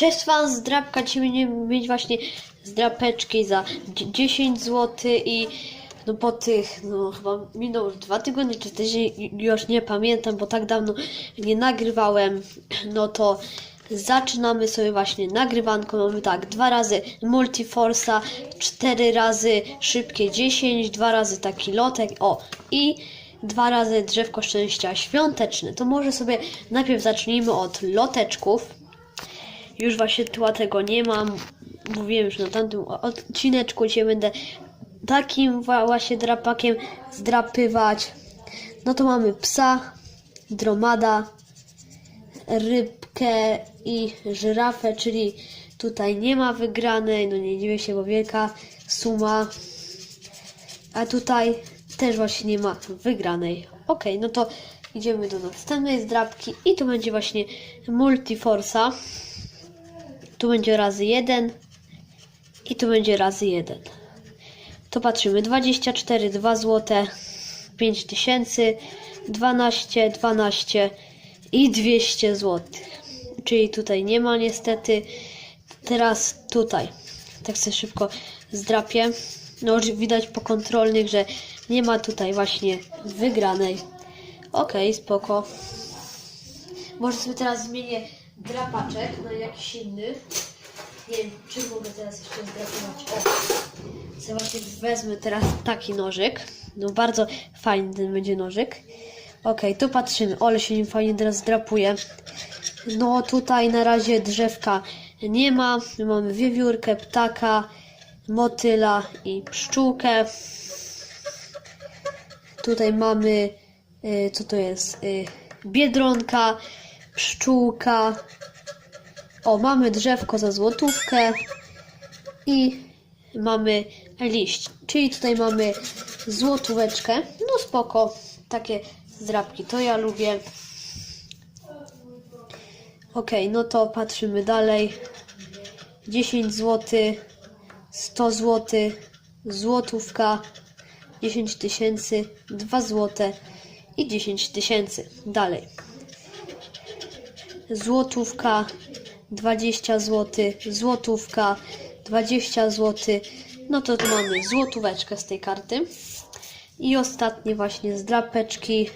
Cześć Wam, zdrabka Ci będzie mieć właśnie zdrapeczki za dzie- 10 zł i no po tych, no chyba minął już dwa tygodnie czy tydzień, już nie pamiętam, bo tak dawno nie nagrywałem, no to zaczynamy sobie właśnie nagrywanko, mamy tak, dwa razy Multiforsa, cztery razy szybkie 10, dwa razy taki lotek, o i dwa razy drzewko szczęścia świąteczne. To może sobie najpierw zacznijmy od loteczków. Już właśnie tu tego nie mam. Mówiłem już na tamtym odcineczku, gdzie będę takim właśnie drapakiem zdrapywać. No to mamy psa, dromada, rybkę i żyrafę, czyli tutaj nie ma wygranej, no nie dziwię się, bo wielka suma. A tutaj też właśnie nie ma wygranej. Ok, no to idziemy do następnej zdrabki i tu będzie właśnie Multiforsa. Tu będzie razy 1 i tu będzie razy 1. To patrzymy 24, 2 zł, 5000, 12, 12 i 200 zł. Czyli tutaj nie ma niestety. Teraz tutaj. Tak sobie szybko zdrapię. No widać po kontrolnych, że nie ma tutaj właśnie wygranej. Okej, spoko. Może sobie teraz zmienię drapaczek na jakiś inny. Nie wiem, czy mogę teraz jeszcze zdrapować. O! Sobie właśnie wezmę teraz taki nożyk. No bardzo fajny ten będzie nożyk. Okej, tu patrzymy. Ole się nim fajnie teraz zdrapuje. No tutaj na razie drzewka nie ma. Mamy wiewiórkę, ptaka, motyla i pszczółkę. Tutaj mamy, y, co to jest? Y, biedronka, pszczółka. O, mamy drzewko za złotówkę i mamy liść. Czyli tutaj mamy złotóweczkę. No spoko, takie zdrabki to ja lubię. Ok, no to patrzymy dalej. 10 zł, 100 zł, złotówka, 10 tysięcy, 2 zł i 10 tysięcy. Dalej. Złotówka, 20 zł, złotówka, 20 zł. No to tu mamy złotóweczkę z tej karty. I ostatnie właśnie z drapeczki.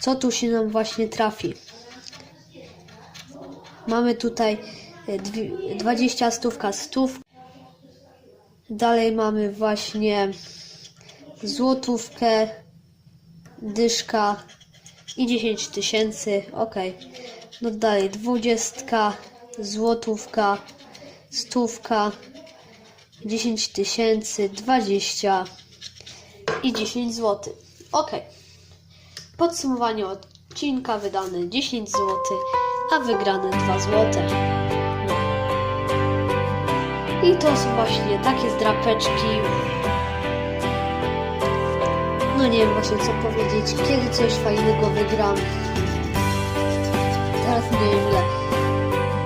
Co tu się nam właśnie trafi? Mamy tutaj e, dwi- 20 stówka stów. Dalej mamy właśnie złotówkę, dyszka i 10 tysięcy. Ok. No dalej dwudziestka, złotówka, stówka, 10 tysięcy, 20 i 10 zł. Ok. Podsumowanie odcinka wydane 10 zł, a wygrane 2 zł. I to są właśnie takie zdrapeczki. No nie wiem właśnie co powiedzieć, kiedy coś fajnego wygram. Teraz nie wiem ile.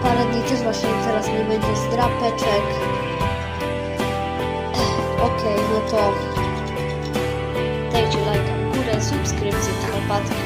Parę dni też właśnie teraz nie będzie zdrapeczek. Okej, no to dajcie lajka w górę, subskrypcję, herbatki.